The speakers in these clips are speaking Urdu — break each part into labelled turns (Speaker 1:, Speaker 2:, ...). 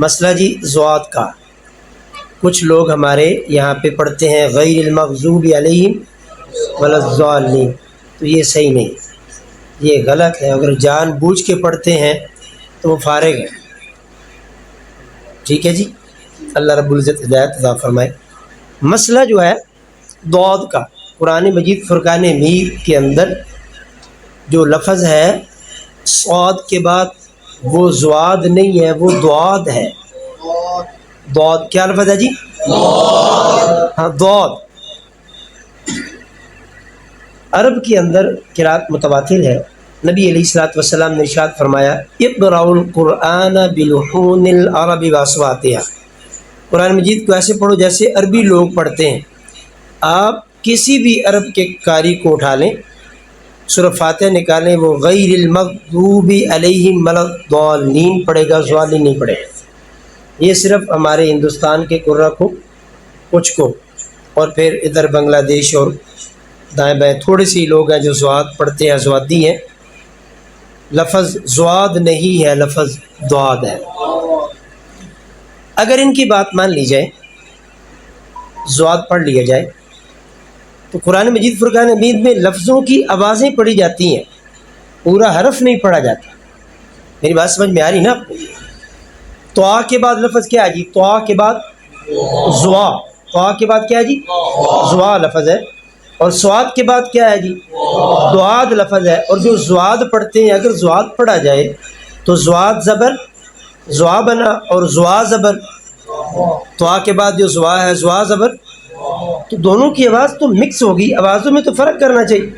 Speaker 1: مسئلہ جی زوات کا۔ کچھ لوگ ہمارے یہاں پہ پڑھتے ہیں، غیر المغضوب علیہم ولضالین تو یہ صحیح نہیں۔ یہ غلط ہے۔ اگر جان بوجھ کے پڑھتے ہیں تو وہ فارغ ہے ٹھیک ہے جی؟ اللہ رب العزت ہدایت عطا فرمائے۔ مسئلہ جو ہے دعود کا۔ قرآن مجید فرقان میر کے اندر جو لفظ ہے سعود کے بعد وہ زواد نہیں ہے، وہ دعاد ہے۔ دعود کیا لفظ ہے جی؟ ہاں دعود عرب کے اندر قرات متواتر ہے۔ نبی علیہ السلاۃ وسلام نے ارشاد فرمایا اقرا القرآن بلحون العرب واسواتیہ قرآن مجید کو ایسے پڑھو جیسے عربی لوگ پڑھتے ہیں۔ آپ کسی بھی عرب کے قاری کو اٹھا لیں۔ سورہ فاتح نکالیں، وہ غیر المغضوب علیہ ملدین پڑھے گا زوالین نہیں پڑھے گا۔ یہ صرف ہمارے ہندوستان کے قرہ کو، کچھ کو، اور پھر ادھر بنگلہ دیش اور دائیں بائیں تھوڑے سی لوگ ہیں جو زواد پڑھتے ہیں، زوادی ہیں۔ لفظ زواد نہیں ہے، لفظ دعاد ہے۔ اگر ان کی بات مان لی جائے، زواد پڑھ لیا جائے تو قرآن مجید فرقان امید میں لفظوں کی آوازیں پڑھی جاتی ہیں۔ پورا حرف نہیں پڑھا جاتا۔ میری بات سمجھ میں آ رہی نا؟ آپ کو تو آ کے بعد لفظ کیا ہے جی؟ تو آ کے بعد زوا۔ تو آ کے بعد کیا ہے جی؟ زوا لفظ ہے۔ اور سواد کے بعد کیا ہے جی؟ دعاد لفظ ہے۔ اور جو زواد پڑھتے ہیں، اگر زواد پڑھا جائے، تو زواد زبر، زوا بنا اور زوا زبر۔ تو آ کے بعد جو زوا ہے، زوا زبر۔ تو دونوں کی آواز تو مکس ہوگی، آوازوں میں تو فرق کرنا چاہیے۔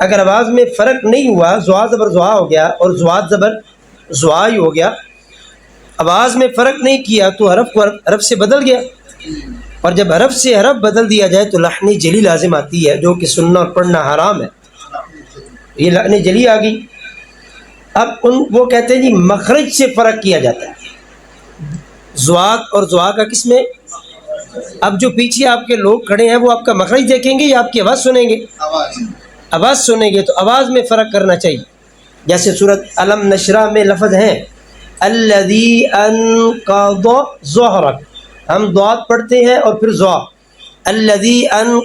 Speaker 1: اگر آواز میں فرق نہیں ہوا، زوا زبر زوا ہو گیا اور زواد زبر زوا ہی ہو گیا، آواز میں فرق نہیں کیا تو حرف کو حرف سے بدل گیا۔ اور جب حرف سے حرف بدل دیا جائے تو لحنی جلی لازم آتی ہے، جو کہ سننا اور پڑھنا حرام ہے۔ یہ لحنی جلی آ گئی۔ اب ان وہ کہتے ہیں جی مخرج سے فرق کیا جاتا ہے۔ زواق اور زوا کا کس میں؟ اب جو پیچھے آپ کے لوگ کھڑے ہیں وہ آپ کا مخرج دیکھیں گے یا آپ کی آواز سنیں گے؟ آواز۔ سنیں گے تو آواز میں فرق کرنا چاہیے۔ جیسے صورت علم نشرہ میں لفظ ہیں الدی ان ظہرک۔ ہم دعات پڑھتے ہیں اور پھر زوا الدی ان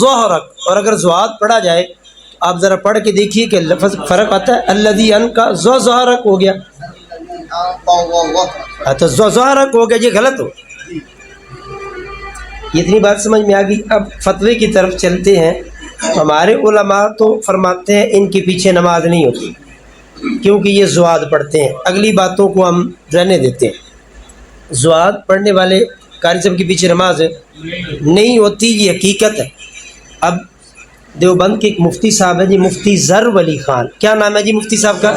Speaker 1: ظہرک۔ اور اگر زوات پڑھا جائے تو آپ ذرا پڑھ کے دیکھیے کہ لفظ فرق آتا ہے۔ الدی ان کا ظہرک ہو گیا۔ ہاں تو ظہرک ہو گیا یہ غلط ہو۔ اتنی بات سمجھ میں آ گئی۔ اب فتوے کی طرف چلتے ہیں۔ ہمارے علماء تو فرماتے ہیں ان کے پیچھے نماز نہیں ہوتی، کیونکہ یہ زواد پڑھتے ہیں۔ اگلی باتوں کو ہم رہنے دیتے ہیں۔ زواد پڑھنے والے قاری صاحب کے پیچھے نماز نہیں ہوتی، یہ حقیقت ہے۔ اب دیوبند کے ایک مفتی صاحب ہے جی مفتی ذر ولی خان۔ کیا نام ہے جی مفتی صاحب کا؟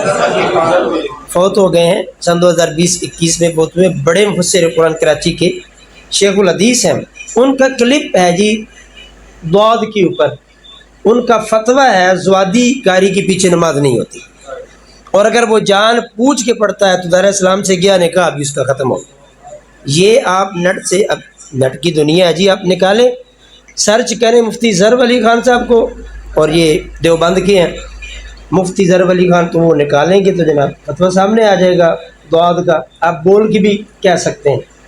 Speaker 1: فوت ہو گئے ہیں۔ سن دو ہزار بیس اکیس میں فوت ہوئے، بڑے مفسر قرآن کراچی کے۔ شیخ الحدیث ہیں۔ ان کا کلپ ہے جی دعد کے اوپر۔ ان کا فتویٰ ہے، زوادی کاری کے پیچھے نماز نہیں ہوتی۔ اور اگر وہ جان پوچھ کے پڑھتا ہے تو دار اسلام سے گیا نکاح، ابھی اس کا ختم ہو۔ یہ آپ نٹ سے، اب نٹ کی دنیا ہے جی آپ نکالیں۔ سرچ کریں مفتی ضرب علی خان صاحب کو۔ اور یہ دیوبند کے ہیں۔ مفتی ضرب علی خان تو وہ نکالیں گے تو جناب فتویٰ سامنے آ جائے گا دعاد کا۔ آپ بول کے بھی کہہ سکتے ہیں۔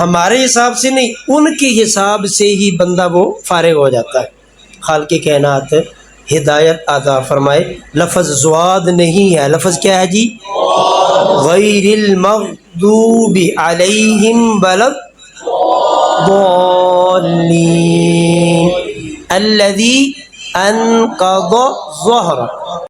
Speaker 1: ہمارے حساب سے نہیں، ان کے حساب سے ہی بندہ وہ فارغ ہو جاتا ہے۔ خال کے کائنات ہدایت عطا فرمائے۔ لفظ زواد نہیں ہے۔ لفظ کیا ہے جی؟ غیر المغضوب علیہم بلد ضالین الذي انقض ظهرك